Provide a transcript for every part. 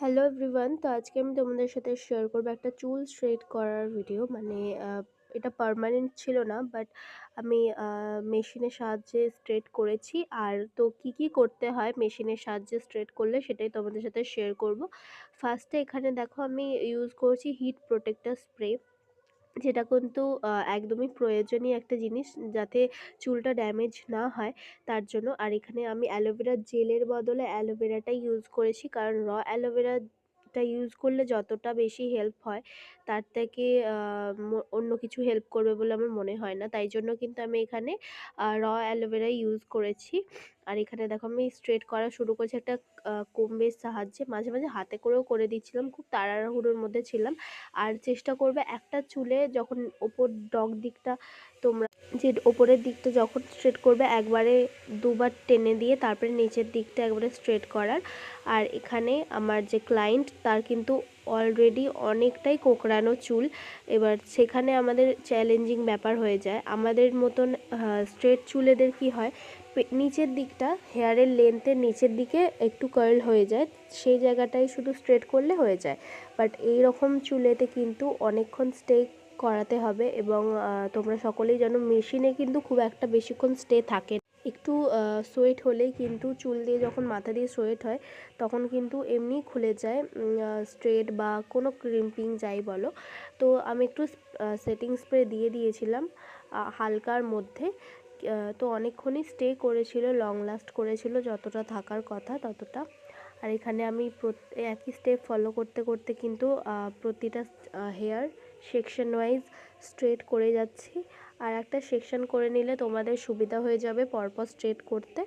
Hello everyone তো আজকে আমি তোমাদের সাথে শেয়ার করব একটা চুল স্ট্রেট করার ভিডিও মানে এটা পারমানেন্ট ছিল না বাট আমি মেশিনের সাহায্যে স্ট্রেট করেছি। আর তো কি কি করতে হয় মেশিনের সাহায্যে স্ট্রেট করলে সেটাই তোমাদের সাথে শেয়ার করব। ফার্স্টে এখানে দেখো আমি ইউজ করছি হিট প্রোটেক্টার স্প্রে যেটা কিন্তু একদমই প্রয়োজনীয় একটা জিনিস যাতে চুলটা ড্যামেজ না হয়, তার জন্য। আর এখানে আমি অ্যালোভেরা জেলের বদলে অ্যালোভেরাটাই ইউজ করেছি। কারণ র অ্যালোভেরাটা ইউজ করলে যতটা বেশি হেল্প হয়, তার থেকে অন্য কিছু হেল্প করবে বলে আমার মনে হয় না। তাই জন্য কিন্তু আমি এখানে র অ্যালোভেরাই ইউজ করেছি। আর এখানে দেখো আমি স্ট্রেট করা শুরু করেছি একটা কোম্বের সাহায্যে। মাঝে মাঝে হাতে করেও করে দিচ্ছিলাম, খুব তাড়াহুড়োর মধ্যে ছিলাম। আর চেষ্টা করবে একটা চুলে যখন ওপর ডগ দিকটা তোমরা, যে ওপরের দিকটা যখন স্ট্রেট করবে, একবারে দুবার টেনে দিয়ে তারপরে নিচের দিকটা একবারে স্ট্রেট করার। আর এখানে আমার যে ক্লায়েন্ট তার কিন্তু অলরেডি অনেকটাই কোঁকড়ানো চুল। এবার সেখানে আমাদের চ্যালেঞ্জিং ব্যাপার হয়ে যায়। আমাদের মতন স্ট্রেট চুলেদের কি হয় নিচের দিকটা হেয়ারের লেন্থের নিচের দিকে একটু কার্ল হয়ে যায়। সেই জায়গাটাই শুধু স্ট্রেট করলে হয়ে যায়। বাট এই রকম চুলেতে কিন্তু অনেকক্ষণ স্টে করাতে হবে এবং তোমরা সকলেই জানো মেশিনে কিন্তু খুব একটা বেশিক্ষণ স্টে থাকে। একটু সোয়েট হলেই কিন্তু চুল দিয়ে যখন মাথা দিয়ে সোয়েট হয়, তখন কিন্তু এমনি খুলে যায় স্ট্রেট বা কোনো ক্রিম্পিং যাই বলো। তো আমি একটু সেটিং স্প্রে দিয়ে দিয়েছিলাম হালকার মধ্যে। তো অনেকক্ষণই স্টে করেছিল লং লাস্ট করেছিল, যতটা থাকার কথা ততটা। আর এখানে আমি একই স্টেপ ফলো করতে করতে কিন্তু প্রতিটা হেয়ার সেকশন ওয়াইজ স্ট্রেট করে যাচ্ছি। আর একটা সেকশন করে নিলে তোমাদের সুবিধা হয়ে যাবে পরপর স্ট্রেট করতে।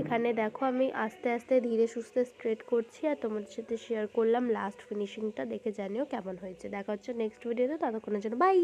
এখানে দেখো আমি আস্তে আস্তে ধীরে সুস্থে স্ট্রেট করছি আর তোমাদের সাথে শেয়ার করলাম লাস্ট ফিনিশিংটা দেখে জানিও কেমন হয়েছে। দেখা হচ্ছে নেক্সট ভিডিওতে ততক্ষণের জন্য বাই